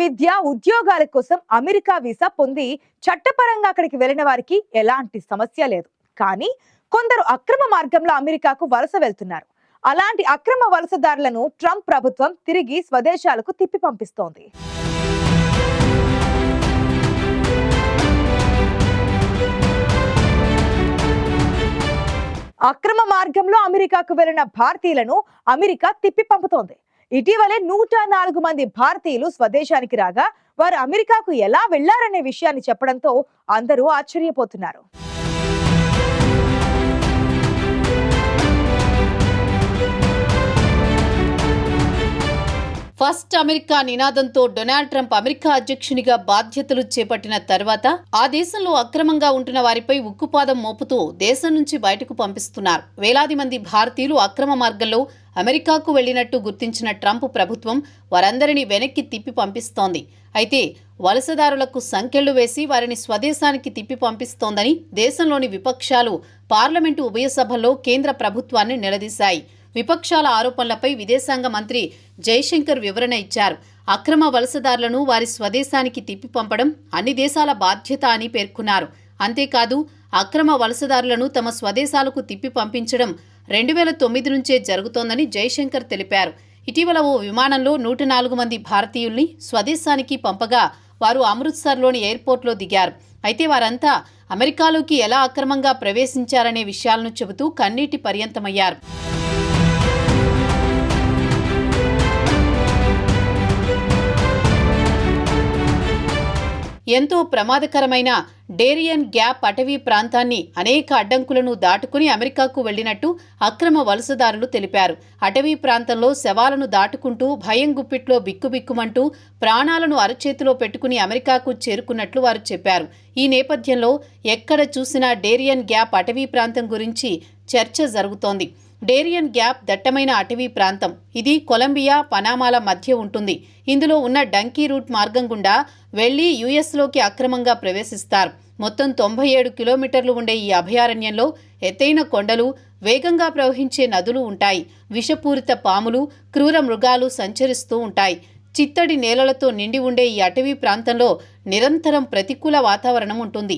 విద్య ఉద్యోగాల కోసం America visa పొంది చట్టపరంగా అక్కడికి వెళ్ళిన వారికి ఎలాంటి సమస్య లేదు. కానీ కొందరు అక్రమ మార్గంలో అమెరికాకు వలస వెళ్తున్నారు. అలాంటి అక్రమ వలసదారులను ట్రంప్ ప్రభుత్వం తిరిగి స్వదేశాలకు తిప్పి పంపిస్తోంది. అక్రమ మార్గంలో అమెరికాకు వెళ్ళిన భారతీయులను అమెరికా తిప్పి పంపుతోంది. ఇటీవలే నూట నాలుగు మంది భారతీయులు స్వదేశానికి రాగా వారు అమెరికాకు ఎలా వెళ్ళారనే విషయాన్ని చెప్పడంతో అందరూ ఆశ్చర్యపోతున్నారు. ఫస్ట్ అమెరికా నినాదంతో డొనాల్డ్ ట్రంప్ అమెరికా అధ్యక్షునిగా బాధ్యతలు చేపట్టిన తర్వాత ఆ దేశంలో అక్రమంగా ఉంటున్న వారిపై ఉక్కుపాదం మోపుతూ దేశం నుంచి బయటకు పంపిస్తున్నారు. వేలాది మంది భారతీయులు అక్రమ మార్గంలో అమెరికాకు వెళ్ళినట్టు గుర్తించిన ట్రంప్ ప్రభుత్వం వారందరినీ వెనక్కి తిప్పి పంపిస్తోంది. అయితే వలసదారులకు సంఖ్యలు వేసి వారిని స్వదేశానికి తిప్పి పంపిస్తోందని దేశంలోని విపక్షాలు పార్లమెంటు ఉభయ సభల్లో కేంద్ర ప్రభుత్వాన్ని నిలదీశాయి. విపక్షాల ఆరోపణలపై విదేశాంగ మంత్రి జైశంకర్ వివరణ ఇచ్చారు. అక్రమ వలసదారులను వారి స్వదేశానికి తిప్పి పంపడం అన్ని దేశాల బాధ్యత అని పేర్కొన్నారు. అంతేకాదు అక్రమ వలసదారులను తమ స్వదేశాలకు తిప్పి పంపించడం రెండు వేల తొమ్మిది నుంచే జరుగుతోందని జైశంకర్ తెలిపారు. ఇటీవల ఓ విమానంలో నూట నాలుగు మంది భారతీయుల్ని స్వదేశానికి పంపగా వారు అమృత్సర్లోని ఎయిర్పోర్ట్లో దిగారు. అయితే వారంతా అమెరికాలోకి ఎలా అక్రమంగా ప్రవేశించారనే విషయాలను చెబుతూ కన్నీటి పర్యంతమయ్యారు. ఎంతో ప్రమాదకరమైన డేరియన్ గ్యాప్ అటవీ ప్రాంతాన్ని అనేక అడ్డంకులను దాటుకుని అమెరికాకు వెళ్ళినట్టు అక్రమ వలసదారులు తెలిపారు. అటవీ ప్రాంతంలో శవాలను దాటుకుంటూ భయం గుప్పిట్లో బిక్కుబిక్కుమంటూ ప్రాణాలను అరచేతిలో పెట్టుకుని అమెరికాకు చేరుకున్నట్లు వారు చెప్పారు. ఈ నేపథ్యంలో ఎక్కడ చూసినా డేరియన్ గ్యాప్ అటవీ ప్రాంతం గురించి చర్చ జరుగుతోంది. డేరియన్ గ్యాప్ దట్టమైన అటవీ ప్రాంతం. ఇది కొలంబియా పనామాల మధ్య ఉంటుంది. ఇందులో ఉన్న డంకీ రూట్ మార్గం గుండా వెళ్ళి యుఎస్లోకి అక్రమంగా ప్రవేశిస్తారు. మొత్తం తొంభై ఏడు కిలోమీటర్లు ఉండే ఈ అభయారణ్యంలో ఎత్తైన కొండలు వేగంగా ప్రవహించే నదులు ఉంటాయి. విషపూరిత పాములు క్రూర మృగాలు సంచరిస్తూ ఉంటాయి. చిత్తడి నేలలతో నిండి ఉండే ఈ అటవీ ప్రాంతంలో నిరంతరం ప్రతికూల వాతావరణం ఉంటుంది.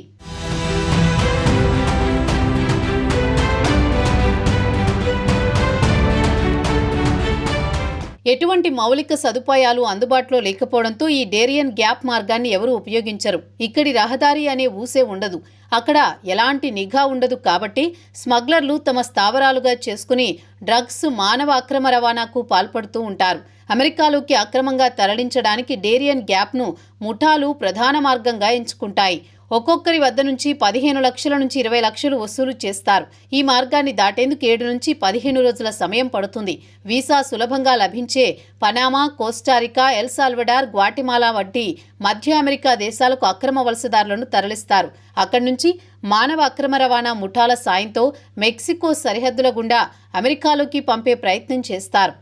ఎటువంటి మౌలిక సదుపాయాలు అందుబాటులో లేకపోవడంతో ఈ డేరియన్ గ్యాప్ మార్గాన్ని ఎవరూ ఉపయోగించరు. ఇక్కడి రహదారి అనే ఊసే ఉండదు. అక్కడ ఎలాంటి నిఘా ఉండదు కాబట్టి స్మగ్లర్లు తమ స్థావరాలుగా చేసుకుని డ్రగ్స్ మానవ అక్రమ రవాణాకు పాల్పడుతూ ఉంటారు. అమెరికాలోకి అక్రమంగా తరలించడానికి డేరియన్ గ్యాప్ను ముఠాలు ప్రధాన మార్గంగా ఎంచుకుంటాయి. ఒక్కొక్కరి వద్ద నుంచి పదిహేను లక్షల నుంచి ఇరవై లక్షలు వసూలు చేస్తారు. ఈ మార్గాన్ని దాటేందుకు ఏడు నుంచి పదిహేను రోజుల సమయం పడుతుంది. వీసా సులభంగా లభించే Panama Costa Rica El Salvador Guatemala వంటి మధ్య అమెరికా దేశాలకు అక్రమ వలసదారులను తరలిస్తారు. అక్కడి నుంచి మానవ అక్రమ రవాణా ముఠాల సాయంతో మెక్సికో సరిహద్దుల గుండా అమెరికాలోకి పంపే ప్రయత్నం చేస్తారు.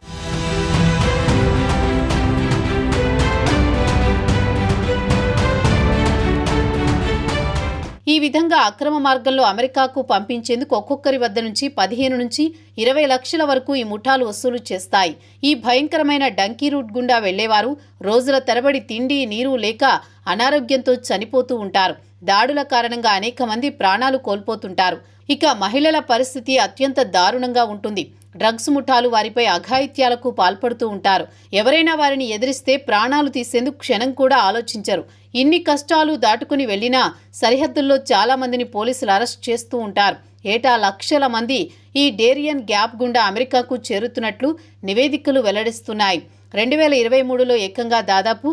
ఈ విధంగా అక్రమ మార్గంలో అమెరికాకు పంపించేందుకు ఒక్కొక్కరి వద్ద నుంచి పదిహేను నుంచి ఇరవై లక్షల వరకు ఈ ముఠాలు వసూలు చేస్తాయి. ఈ భయంకరమైన డంకీ రూట్ గుండా వెళ్ళేవారు రోజుల తరబడి తిండి నీరు లేక అనారోగ్యంతో చనిపోతూ ఉంటారు. దాడుల కారణంగా అనేక మంది ప్రాణాలు కోల్పోతుంటారు. ఇక మహిళల పరిస్థితి అత్యంత దారుణంగా ఉంటుంది. డ్రగ్స్ ముఠాలు వారిపై అఘాయిత్యాలకు పాల్పడుతూ ఉంటారు. ఎవరైనా వారిని ఎదిరిస్తే ప్రాణాలు తీసేందుకు క్షణం కూడా ఆలోచించరు. ఇన్ని కష్టాలు దాటుకుని వెళ్ళినా సరిహద్దుల్లో చాలామందిని పోలీసులు అరెస్ట్ చేస్తూ ఉంటారు. ఏటా లక్షల మంది ఈ డేరియన్ గ్యాప్ గుండా అమెరికాకు చేరుతున్నట్లు నివేదికలు వెల్లడిస్తున్నాయి. రెండు వేల ఇరవై మూడులో ఏకంగా దాదాపు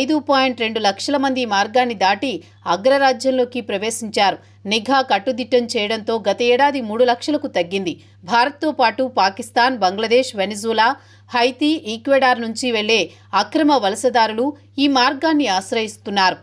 ఐదు పాయింట్ రెండు లక్షల మంది మార్గాన్ని దాటి అగ్రరాజ్యంలోకి ప్రవేశించారు. నిఘా కట్టుదిట్టం చేయడంతో గత ఏడాది మూడు లక్షలకు తగ్గింది. భారత్తో పాటు Pakistan Bangladesh Venezuela Haiti Ecuador నుంచి వెళ్ళే అక్రమ వలసదారులు ఈ మార్గాన్ని ఆశ్రయిస్తున్నారు.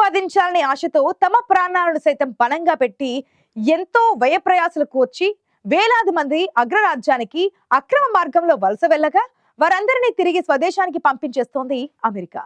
సంపాదించాలనే ఆశతో తమ ప్రాణాలను సైతం పణంగా పెట్టి ఎంతో వ్యయప్రయాసలకు వచ్చి వేలాది మంది అగ్రరాజ్యానికి అక్రమ మార్గంలో వలస వెళ్ళగా వారందరినీ తిరిగి స్వదేశానికి పంపించేస్తోంది అమెరికా.